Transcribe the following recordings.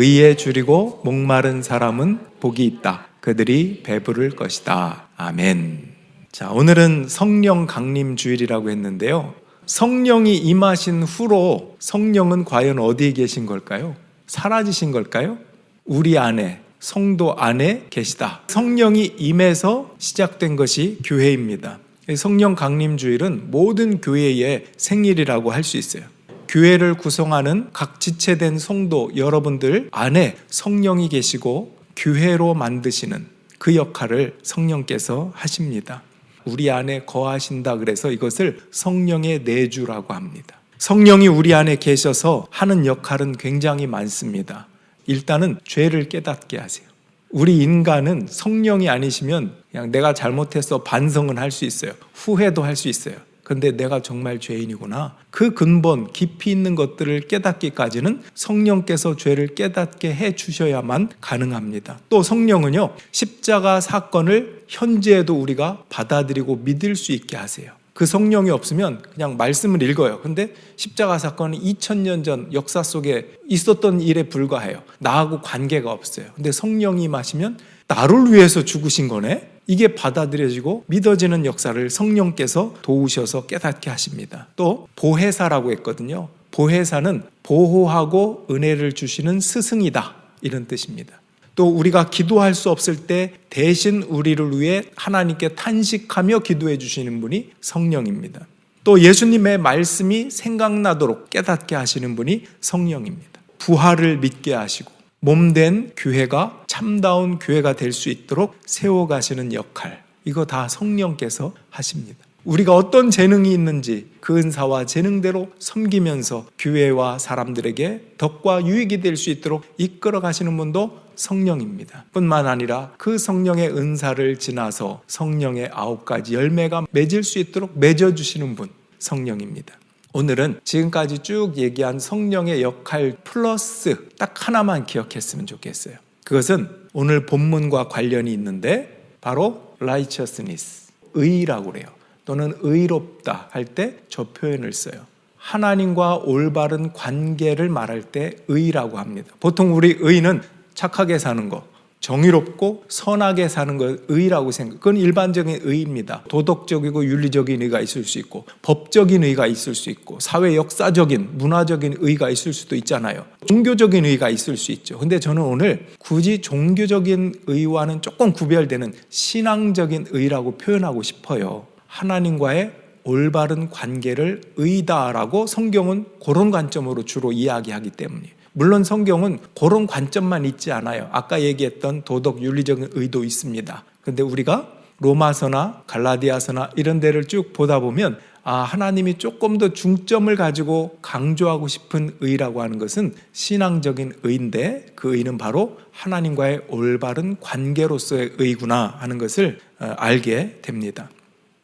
의에 줄이고 목마른 사람은 복이 있다. 그들이 배부를 것이다. 아멘. 자, 오늘은 성령 강림 주일이라고 했는데요. 성령이 임하신 후로 성령은 과연 어디에 계신 걸까요? 사라지신 걸까요? 우리 안에, 성도 안에 계시다. 성령이 임해서 시작된 것이 교회입니다. 성령 강림 주일은 모든 교회의 생일이라고 할 수 있어요. 교회를 구성하는 각 지체된 성도 여러분들 안에 성령이 계시고 교회로 만드시는 그 역할을 성령께서 하십니다. 우리 안에 거하신다 그래서 이것을 성령의 내주라고 합니다. 성령이 우리 안에 계셔서 하는 역할은 굉장히 많습니다. 일단은 죄를 깨닫게 하세요. 우리 인간은 성령이 아니시면 그냥 내가 잘못해서 반성은 할 수 있어요. 후회도 할 수 있어요. 근데 내가 정말 죄인이구나. 그 근본, 깊이 있는 것들을 깨닫기까지는 성령께서 죄를 깨닫게 해 주셔야만 가능합니다. 또 성령은요, 십자가 사건을 현재에도 우리가 받아들이고 믿을 수 있게 하세요. 그 성령이 없으면 그냥 말씀을 읽어요. 근데 십자가 사건은 2000년 전 역사 속에 있었던 일에 불과해요. 나하고 관계가 없어요. 근데 성령이 마시면 나를 위해서 죽으신 거네? 이게 받아들여지고 믿어지는 역사를 성령께서 도우셔서 깨닫게 하십니다. 또 보혜사라고 했거든요. 보혜사는 보호하고 은혜를 주시는 스승이다. 이런 뜻입니다. 또 우리가 기도할 수 없을 때 대신 우리를 위해 하나님께 탄식하며 기도해 주시는 분이 성령입니다. 또 예수님의 말씀이 생각나도록 깨닫게 하시는 분이 성령입니다. 부활을 믿게 하시고 몸된 교회가 참다운 교회가 될 수 있도록 세워가시는 역할, 이거 다 성령께서 하십니다. 우리가 어떤 재능이 있는지 그 은사와 재능대로 섬기면서 교회와 사람들에게 덕과 유익이 될 수 있도록 이끌어 가시는 분도 성령입니다. 뿐만 아니라 그 성령의 은사를 지나서 성령의 아홉 가지 열매가 맺을 수 있도록 맺어주시는 분, 성령입니다. 오늘은 지금까지 쭉 얘기한 성령의 역할 플러스 딱 하나만 기억했으면 좋겠어요. 그것은 오늘 본문과 관련이 있는데 바로 righteousness, 의라고 그래요. 또는 의롭다 할 때 저 표현을 써요. 하나님과 올바른 관계를 말할 때 의라고 합니다. 보통 우리 의는 착하게 사는 거, 정의롭고 선하게 사는 것 의라고 생각. 그건 일반적인 의입니다. 도덕적이고 윤리적인 의가 있을 수 있고 법적인 의가 있을 수 있고 사회 역사적인 문화적인 의가 있을 수도 있잖아요. 종교적인 의가 있을 수 있죠. 근데 저는 오늘 굳이 종교적인 의와는 조금 구별되는 신앙적인 의라고 표현하고 싶어요. 하나님과의 올바른 관계를 의다라고 성경은 그런 관점으로 주로 이야기하기 때문이에요. 물론 성경은 그런 관점만 있지 않아요. 아까 얘기했던 도덕 윤리적인 의도 있습니다. 근데 우리가 로마서나 갈라디아서나 이런 데를 쭉 보다 보면 아, 하나님이 조금 더 중점을 가지고 강조하고 싶은 의라고 하는 것은 신앙적인 의인데 그 의는 바로 하나님과의 올바른 관계로서의 의구나 하는 것을 어, 알게 됩니다.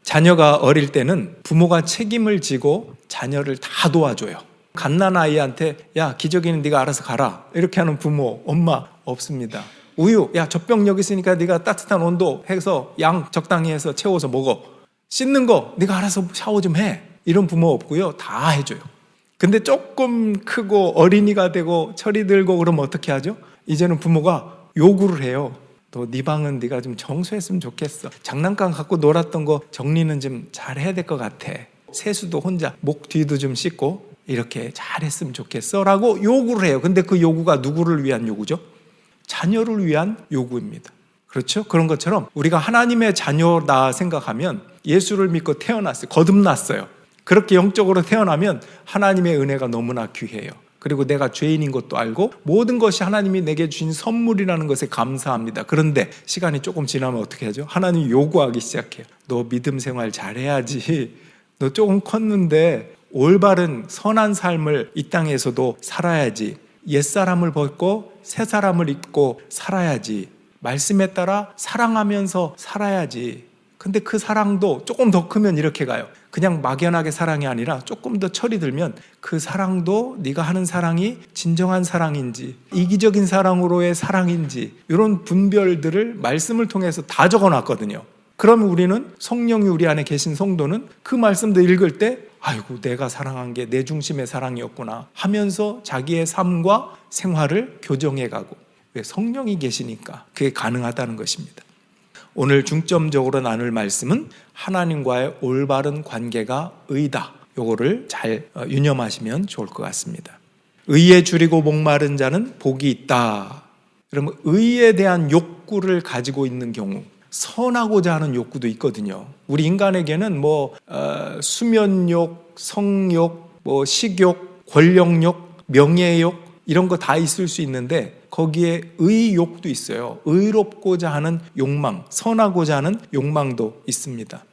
자녀가 어릴 때는 부모가 책임을 지고 자녀를 다 도와줘요. 갓난 아이한테 야 기저귀는 네가 알아서 가라 이렇게 하는 부모 엄마 없습니다. 우유 야 젖병 여기 있으니까 네가 따뜻한 온도 해서 양 적당히 해서 채워서 먹어. 씻는 거 네가 알아서 샤워 좀 해. 이런 부모 없고요 다 해줘요. 근데 조금 크고 어린이가 되고 철이 들고 그러면 어떻게 하죠? 이제는 부모가 요구를 해요. 또 네 방은 네가 좀 청소했으면 좋겠어. 장난감 갖고 놀았던 거 정리는 좀 잘 해야 될 것 같아. 세수도 혼자 목 뒤도 좀 씻고 이렇게 잘했으면 좋겠어 라고 요구를 해요. 근데 그 요구가 누구를 위한 요구죠? 자녀를 위한 요구입니다. 그렇죠? 그런 것처럼 우리가 하나님의 자녀다 생각하면 예수를 믿고 태어났어요. 거듭났어요. 그렇게 영적으로 태어나면 하나님의 은혜가 너무나 귀해요. 그리고 내가 죄인인 것도 알고 모든 것이 하나님이 내게 주신 선물이라는 것에 감사합니다. 그런데 시간이 조금 지나면 어떻게 하죠? 하나님 요구하기 시작해요. 너 믿음 생활 잘해야지. 너 조금 컸는데 올바른 선한 삶을 이 땅에서도 살아야지. 옛사람을 벗고 새 사람을 입고 살아야지. 말씀에 따라 사랑하면서 살아야지. 근데 그 사랑도 조금 더 크면 이렇게 가요. 그냥 막연하게 사랑이 아니라 조금 더 철이 들면 그 사랑도 네가 하는 사랑이 진정한 사랑인지 이기적인 사랑으로의 사랑인지 이런 분별들을 말씀을 통해서 다 적어 놨거든요. 그러면 우리는 성령이 우리 안에 계신 성도는 그 말씀도 읽을 때 아이고 내가 사랑한 게 내 중심의 사랑이었구나 하면서 자기의 삶과 생활을 교정해 가고 왜 성령이 계시니까 그게 가능하다는 것입니다. 오늘 중점적으로 나눌 말씀은 하나님과의 올바른 관계가 의다. 요거를 잘 어, 유념하시면 좋을 것 같습니다. 의에 줄이고 목마른 자는 복이 있다. 그러면 의에 대한 욕구를 가지고 있는 경우 선하고자 하는 욕구도 있거든요. 우리 인간에게는 뭐 어, 수면욕, 성욕, 뭐 식욕, 권력욕, 명예욕 이런 거 다 있을 수 있는데 거기에 의욕도 있어요. 의롭고자 하는 욕망, 선하고자 하는 욕망도 있습니다.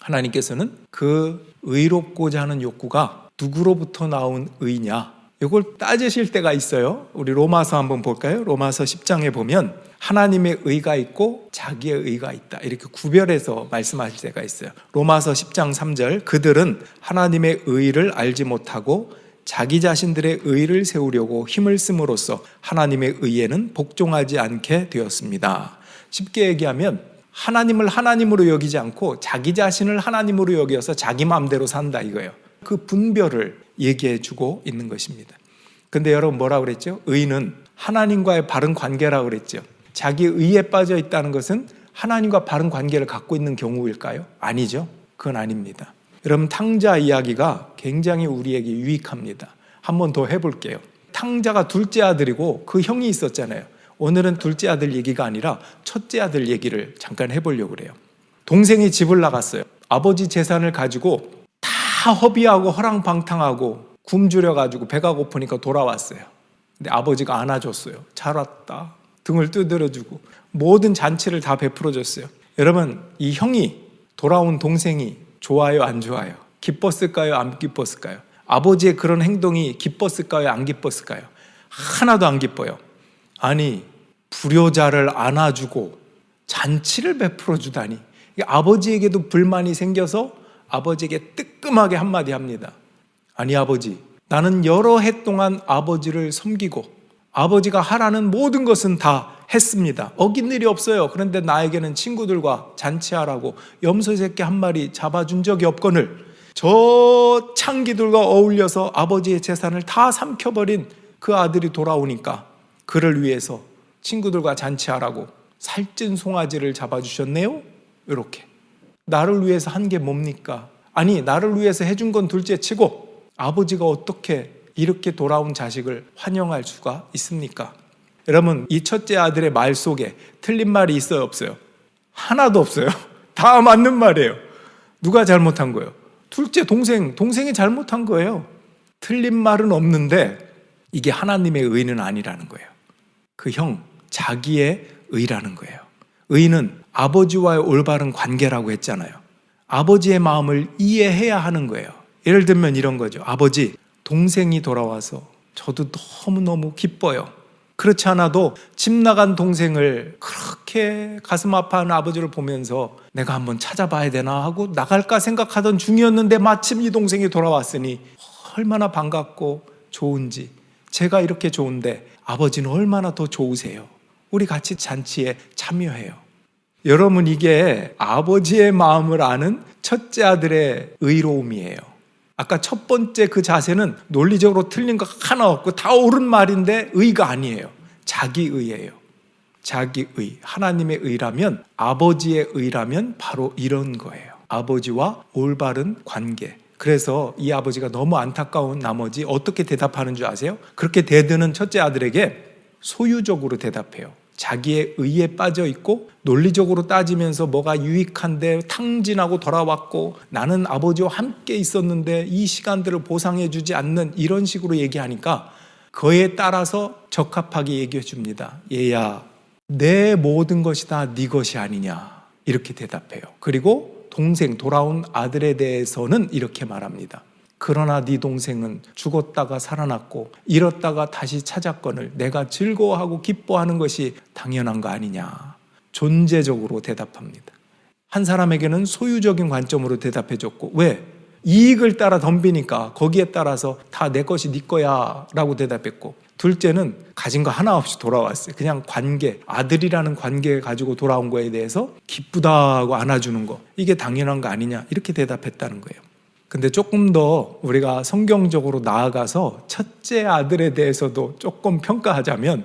하나님께서는 그 의롭고자 하는 욕구가 누구로부터 나온 의냐? 이걸 따지실 때가 있어요. 우리 로마서 한번 볼까요? 로마서 10장에 보면 하나님의 의가 있고 자기의 의가 있다. 이렇게 구별해서 말씀하실 때가 있어요. 로마서 10장 3절 그들은 하나님의 의를 알지 못하고 자기 자신들의 의를 세우려고 힘을 씀으로써 하나님의 의에는 복종하지 않게 되었습니다. 쉽게 얘기하면 하나님을 하나님으로 여기지 않고 자기 자신을 하나님으로 여겨서 자기 마음대로 산다 이거예요. 그 분별을 얘기해 주고 있는 것입니다. 근데 여러분 뭐라 그랬죠? 의는 하나님과의 바른 관계라 그랬죠. 자기 의에 빠져 있다는 것은 하나님과 바른 관계를 갖고 있는 경우일까요? 아니죠. 그건 아닙니다. 여러분 탕자 이야기가 굉장히 우리에게 유익합니다. 한 번 더 해볼게요. 탕자가 둘째 아들이고 그 형이 있었잖아요. 오늘은 둘째 아들 얘기가 아니라 첫째 아들 얘기를 잠깐 해보려고 그래요. 동생이 집을 나갔어요. 아버지 재산을 가지고 다 허비하고 허랑방탕하고 굶주려 가지고 배가 고프니까 돌아왔어요. 근데 아버지가 안아줬어요. 잘 왔다. 등을 두드려주고 모든 잔치를 다 베풀어줬어요. 여러분 이 형이 돌아온 동생이 좋아요 안 좋아요? 기뻤을까요 안 기뻤을까요? 아버지의 그런 행동이 기뻤을까요 안 기뻤을까요? 하나도 안 기뻐요. 아니 불효자를 안아주고 잔치를 베풀어 주다니 아버지에게도 불만이 생겨서 아버지에게 뜨끔하게 한마디 합니다. 아니 아버지 나는 여러 해 동안 아버지를 섬기고 아버지가 하라는 모든 것은 다 했습니다. 어긴 일이 없어요. 그런데 나에게는 친구들과 잔치하라고 염소 새끼 한 마리 잡아준 적이 없거늘 저 창기들과 어울려서 아버지의 재산을 다 삼켜버린 그 아들이 돌아오니까 그를 위해서 친구들과 잔치하라고 살찐 송아지를 잡아주셨네요. 이렇게 나를 위해서 한 게 뭡니까? 아니 나를 위해서 해준 건 둘째 치고 아버지가 어떻게 이렇게 돌아온 자식을 환영할 수가 있습니까? 여러분 이 첫째 아들의 말 속에 틀린 말이 있어요 없어요? 하나도 없어요. 다 맞는 말이에요. 누가 잘못한 거예요? 둘째 동생 동생이 잘못한 거예요. 틀린 말은 없는데 이게 하나님의 의는 아니라는 거예요. 그 형 자기의 의라는 거예요. 의는 아버지와의 올바른 관계라고 했잖아요. 아버지의 마음을 이해해야 하는 거예요. 예를 들면 이런 거죠. 아버지, 동생이 돌아와서 저도 너무너무 기뻐요. 그렇지 않아도 집 나간 동생을 그렇게 가슴 아파하는 아버지를 보면서 내가 한번 찾아봐야 되나 하고 나갈까 생각하던 중이었는데 마침 이 동생이 돌아왔으니 얼마나 반갑고 좋은지 제가 이렇게 좋은데 아버지는 얼마나 더 좋으세요. 우리 같이 잔치에 참여해요. 여러분 이게 아버지의 마음을 아는 첫째 아들의 의로움이에요. 아까 첫 번째 그 자세는 논리적으로 틀린 거 하나 없고 다 옳은 말인데 의가 아니에요. 자기 의예요. 자기 의. 하나님의 의라면 아버지의 의라면 바로 이런 거예요. 아버지와 올바른 관계. 그래서 이 아버지가 너무 안타까운 나머지 어떻게 대답하는 줄 아세요? 그렇게 대드는 첫째 아들에게 소유적으로 대답해요. 자기의 의에 빠져 있고 논리적으로 따지면서 뭐가 유익한데 탕진하고 돌아왔고 나는 아버지와 함께 있었는데 이 시간들을 보상해 주지 않는 이런 식으로 얘기하니까 그에 따라서 적합하게 얘기해 줍니다. 얘야, 내 모든 것이 다 네 것이 아니냐. 이렇게 대답해요. 그리고 동생 돌아온 아들에 대해서는 이렇게 말합니다. 그러나 네 동생은 죽었다가 살아났고 잃었다가 다시 찾았거늘 내가 즐거워하고 기뻐하는 것이 당연한 거 아니냐. 존재적으로 대답합니다. 한 사람에게는 소유적인 관점으로 대답해 줬고 왜? 이익을 따라 덤비니까 거기에 따라서 다 내 것이 네 거야라고 대답했고 둘째는 가진 거 하나 없이 돌아왔어요. 그냥 관계, 아들이라는 관계 가지고 돌아온 거에 대해서 기쁘다고 안아주는 거. 이게 당연한 거 아니냐. 이렇게 대답했다는 거예요. 근데 조금 더 우리가 성경적으로 나아가서 첫째 아들에 대해서도 조금 평가하자면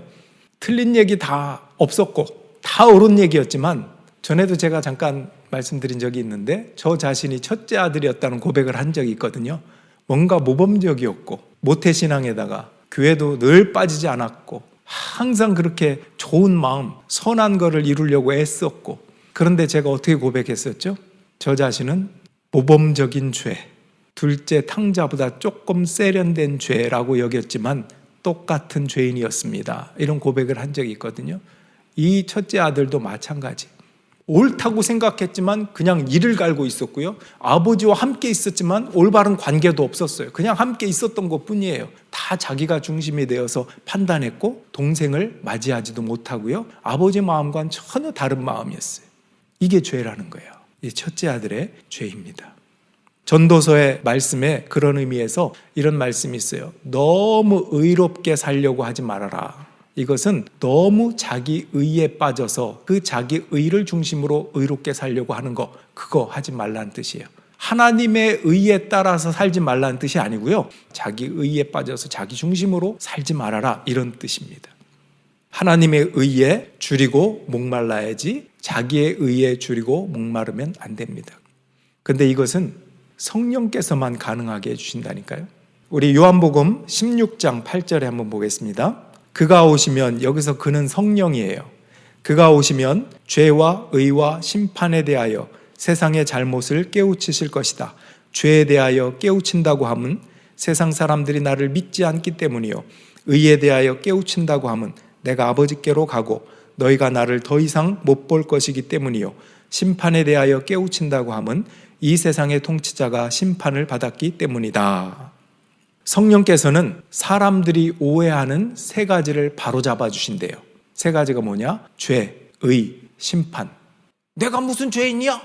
틀린 얘기 다 없었고 다 옳은 얘기였지만 전에도 제가 잠깐 말씀드린 적이 있는데 저 자신이 첫째 아들이었다는 고백을 한 적이 있거든요. 뭔가 모범적이었고 모태신앙에다가 교회도 늘 빠지지 않았고 항상 그렇게 좋은 마음, 선한 거를 이루려고 애썼고 그런데 제가 어떻게 고백했었죠? 저 자신은 모범적인 죄, 둘째 탕자보다 조금 세련된 죄라고 여겼지만 똑같은 죄인이었습니다. 이런 고백을 한 적이 있거든요. 이 첫째 아들도 마찬가지. 옳다고 생각했지만 그냥 이를 갈고 있었고요. 아버지와 함께 있었지만 올바른 관계도 없었어요. 그냥 함께 있었던 것 뿐이에요. 다 자기가 중심이 되어서 판단했고 동생을 맞이하지도 못하고요. 아버지 마음과는 전혀 다른 마음이었어요. 이게 죄라는 거예요. 이 첫째 아들의 죄입니다. 전도서의 말씀에 그런 의미에서 이런 말씀이 있어요. 너무 의롭게 살려고 하지 말아라. 이것은 너무 자기 의에 빠져서 그 자기 의를 중심으로 의롭게 살려고 하는 거, 그거 하지 말라는 뜻이에요. 하나님의 의에 따라서 살지 말라는 뜻이 아니고요. 자기 의에 빠져서 자기 중심으로 살지 말아라. 이런 뜻입니다. 하나님의 의에 줄이고 목말라야지 자기의 의에 줄이고 목마르면 안 됩니다. 근데 이것은 성령께서만 가능하게 해주신다니까요. 우리 요한복음 16장 8절에 한번 보겠습니다. 그가 오시면 여기서 그는 성령이에요. 그가 오시면 죄와 의와 심판에 대하여 세상의 잘못을 깨우치실 것이다. 죄에 대하여 깨우친다고 함은 세상 사람들이 나를 믿지 않기 때문이요. 의에 대하여 깨우친다고 함은 내가 아버지께로 가고 너희가 나를 더 이상 못 볼 것이기 때문이요. 심판에 대하여 깨우친다고 함은 이 세상의 통치자가 심판을 받았기 때문이다. 성령께서는 사람들이 오해하는 세 가지를 바로잡아 주신대요. 세 가지가 뭐냐? 죄, 의, 심판. 내가 무슨 죄인이야?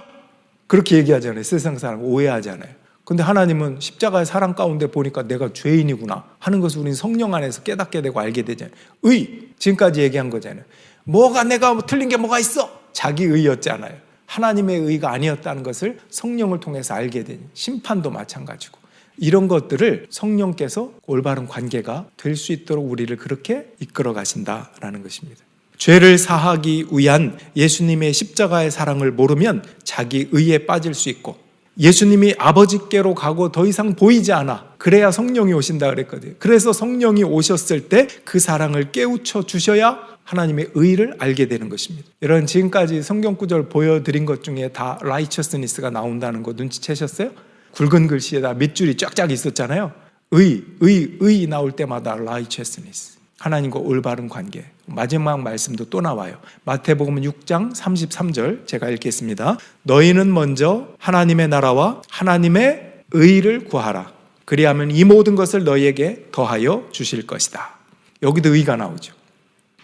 그렇게 얘기하잖아요. 세상 사람 오해하잖아요. 근데 하나님은 십자가의 사랑 가운데 보니까 내가 죄인이구나 하는 것을 우리는 성령 안에서 깨닫게 되고 알게 되잖아요. 의, 지금까지 얘기한 거잖아요. 뭐가 내가 틀린 게 뭐가 있어? 자기 의였잖아요. 하나님의 의가 아니었다는 것을 성령을 통해서 알게 된 심판도 마찬가지고 이런 것들을 성령께서 올바른 관계가 될 수 있도록 우리를 그렇게 이끌어 가신다라는 것입니다. 죄를 사하기 위한 예수님의 십자가의 사랑을 모르면 자기 의에 빠질 수 있고 예수님이 아버지께로 가고 더 이상 보이지 않아. 그래야 성령이 오신다 그랬거든요. 그래서 성령이 오셨을 때 그 사랑을 깨우쳐 주셔야 하나님의 의를 알게 되는 것입니다. 여러분 지금까지 성경 구절 보여드린 것 중에 다 righteousness가 나온다는 거 눈치채셨어요? 굵은 글씨에다 몇 줄이 쫙쫙 있었잖아요. 의, 의, 의 나올 때마다 righteousness. 하나님과 올바른 관계. 마지막 말씀도 또 나와요. 마태복음 6장 33절 제가 읽겠습니다. 너희는 먼저 하나님의 나라와 하나님의 의를 구하라. 그리하면 이 모든 것을 너희에게 더하여 주실 것이다. 여기도 의가 나오죠.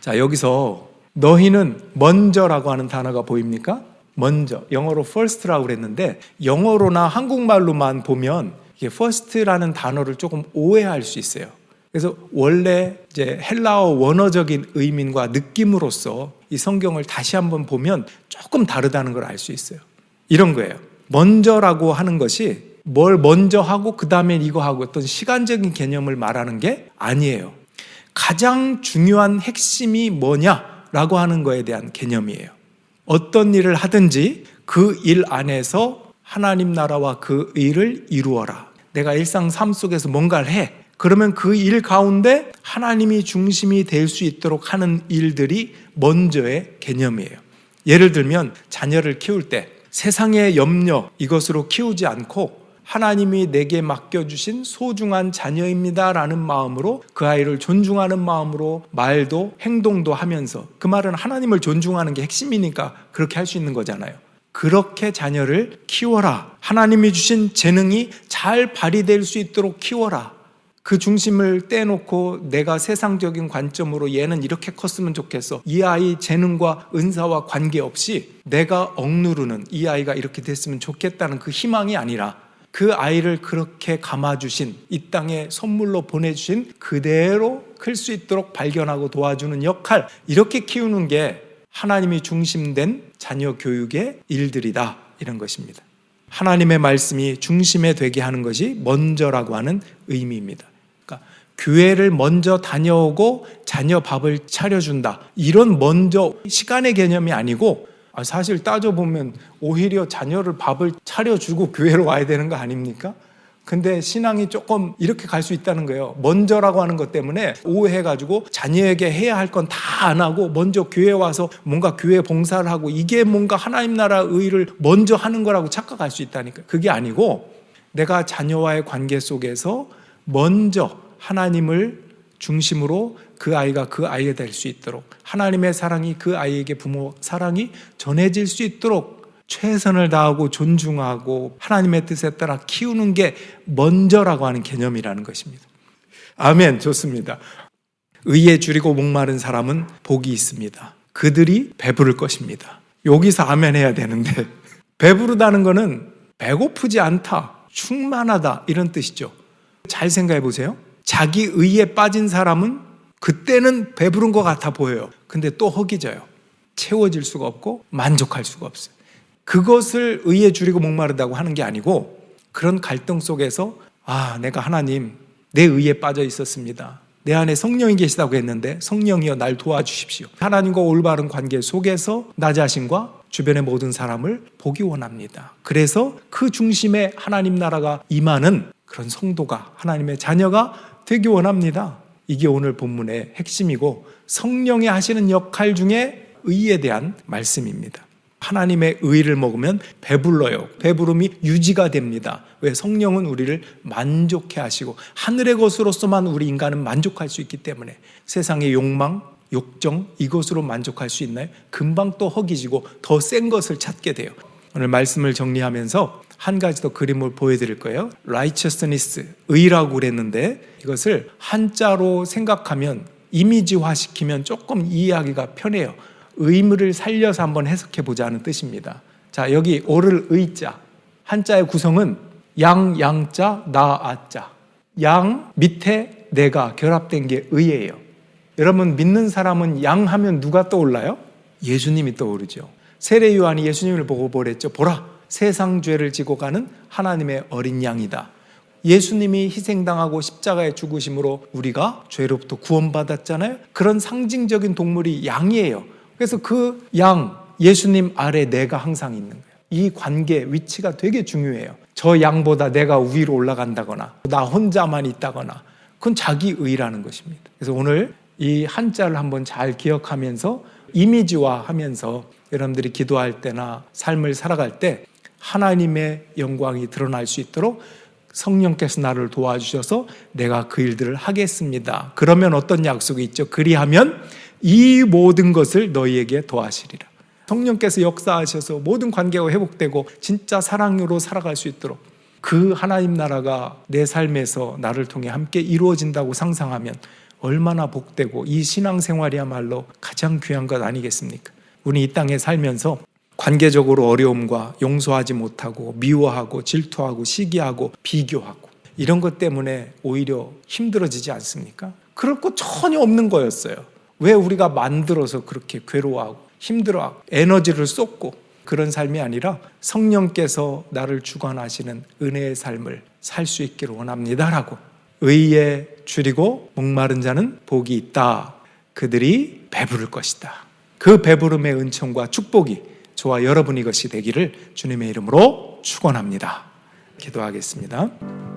자, 여기서 너희는 먼저라고 하는 단어가 보입니까? 먼저. 영어로 first라고 그랬는데 영어로나 한국말로만 보면 이게 first라는 단어를 조금 오해할 수 있어요. 그래서 원래 이제 헬라어 원어적인 의미과 느낌으로서 이 성경을 다시 한번 보면 조금 다르다는 걸 알 수 있어요. 이런 거예요. 먼저라고 하는 것이 뭘 먼저 하고 그 다음에 이거 하고 어떤 시간적인 개념을 말하는 게 아니에요. 가장 중요한 핵심이 뭐냐라고 하는 거에 대한 개념이에요. 어떤 일을 하든지 그 일 안에서 하나님 나라와 그 일을 이루어라. 내가 일상 삶 속에서 뭔가를 해. 그러면 그 일 가운데 하나님이 중심이 될 수 있도록 하는 일들이 먼저의 개념이에요. 예를 들면 자녀를 키울 때 세상의 염려 이것으로 키우지 않고 하나님이 내게 맡겨주신 소중한 자녀입니다 라는 마음으로 그 아이를 존중하는 마음으로 말도 행동도 하면서 그 말은 하나님을 존중하는 게 핵심이니까 그렇게 할 수 있는 거잖아요. 그렇게 자녀를 키워라. 하나님이 주신 재능이 잘 발휘될 수 있도록 키워라. 그 중심을 떼놓고 내가 세상적인 관점으로 얘는 이렇게 컸으면 좋겠어. 이 아이 재능과 은사와 관계없이 내가 억누르는 이 아이가 이렇게 됐으면 좋겠다는 그 희망이 아니라 그 아이를 그렇게 감아주신 이 땅에 선물로 보내주신 그대로 클 수 있도록 발견하고 도와주는 역할 이렇게 키우는 게 하나님이 중심된 자녀 교육의 일들이다 이런 것입니다. 하나님의 말씀이 중심에 되게 하는 것이 먼저라고 하는 의미입니다. 그러니까 교회를 먼저 다녀오고 자녀 밥을 차려준다. 이런 먼저 시간의 개념이 아니고 아, 사실 따져보면 오히려 자녀를 밥을 차려주고 교회로 와야 되는 거 아닙니까? 근데 신앙이 조금 이렇게 갈 수 있다는 거예요. 먼저라고 하는 것 때문에 오해해가지고 자녀에게 해야 할 건 다 안 하고 먼저 교회 와서 뭔가 교회 봉사를 하고 이게 뭔가 하나님 나라 의를 먼저 하는 거라고 착각할 수 있다니까. 그게 아니고 내가 자녀와의 관계 속에서 먼저 하나님을 중심으로 그 아이가 그 아이가 될 수 있도록 하나님의 사랑이 그 아이에게 부모 사랑이 전해질 수 있도록 최선을 다하고 존중하고 하나님의 뜻에 따라 키우는 게 먼저라고 하는 개념이라는 것입니다. 아멘. 좋습니다. 의에 줄이고 목마른 사람은 복이 있습니다. 그들이 배부를 것입니다. 여기서 아멘 해야 되는데 배부르다는 것은 배고프지 않다, 충만하다 이런 뜻이죠. 잘 생각해 보세요. 자기 의에 빠진 사람은 그때는 배부른 것 같아 보여요. 근데 또 허기져요. 채워질 수가 없고 만족할 수가 없어요. 그것을 의에 줄이고 목마르다고 하는 게 아니고 그런 갈등 속에서 아, 내가 하나님 내 의에 빠져 있었습니다. 내 안에 성령이 계시다고 했는데 성령이여 날 도와주십시오. 하나님과 올바른 관계 속에서 나 자신과 주변의 모든 사람을 보기 원합니다. 그래서 그 중심에 하나님 나라가 임하는 그런 성도가 하나님의 자녀가 되기 원합니다. 이게 오늘 본문의 핵심이고 성령이 하시는 역할 중에 의에 대한 말씀입니다. 하나님의 의를 먹으면 배불러요. 배부름이 유지가 됩니다. 왜 성령은 우리를 만족해 하시고 하늘의 것으로서만 우리 인간은 만족할 수 있기 때문에 세상의 욕망, 욕정 이것으로 만족할 수 있나요? 금방 또 허기지고 더 센 것을 찾게 돼요. 오늘 말씀을 정리하면서 한 가지 더 그림을 보여드릴 거예요. righteousness, 의라고 그랬는데 이것을 한자로 생각하면 이미지화 시키면 조금 이해하기가 편해요. 의무를 살려서 한번 해석해 보자는 뜻입니다. 자, 여기 오를 의자. 한자의 구성은 양, 양자, 나, 아자. 양 밑에 내가 결합된 게 의예요. 여러분 믿는 사람은 양 하면 누가 떠올라요? 예수님이 떠오르죠. 세례 요한이 예수님을 보고 보랬죠. 보라, 세상 죄를 지고 가는 하나님의 어린 양이다. 예수님이 희생당하고 십자가에 죽으심으로 우리가 죄로부터 구원받았잖아요. 그런 상징적인 동물이 양이에요. 그래서 그 양, 예수님 아래 내가 항상 있는 거예요. 이 관계, 위치가 되게 중요해요. 저 양보다 내가 위로 올라간다거나, 나 혼자만 있다거나, 그건 자기 의라는 것입니다. 그래서 오늘 이 한자를 한번 잘 기억하면서 이미지화 하면서 여러분들이 기도할 때나 삶을 살아갈 때 하나님의 영광이 드러날 수 있도록 성령께서 나를 도와주셔서 내가 그 일들을 하겠습니다. 그러면 어떤 약속이 있죠? 그리하면 이 모든 것을 너희에게 도하시리라. 성령께서 역사하셔서 모든 관계가 회복되고 진짜 사랑으로 살아갈 수 있도록 그 하나님 나라가 내 삶에서 나를 통해 함께 이루어진다고 상상하면 얼마나 복되고 이 신앙생활이야말로 가장 귀한 것 아니겠습니까? 우리 이 땅에 살면서 관계적으로 어려움과 용서하지 못하고 미워하고 질투하고 시기하고 비교하고 이런 것 때문에 오히려 힘들어지지 않습니까? 그럴 거 전혀 없는 거였어요. 왜 우리가 만들어서 그렇게 괴로워하고 힘들어하고 에너지를 쏟고 그런 삶이 아니라 성령께서 나를 주관하시는 은혜의 삶을 살 수 있기를 원합니다라고 의에 줄이고 목마른 자는 복이 있다. 그들이 배부를 것이다. 그 배부름의 은총과 축복이 저와 여러분이 것이 되기를 주님의 이름으로 축원합니다. 기도하겠습니다.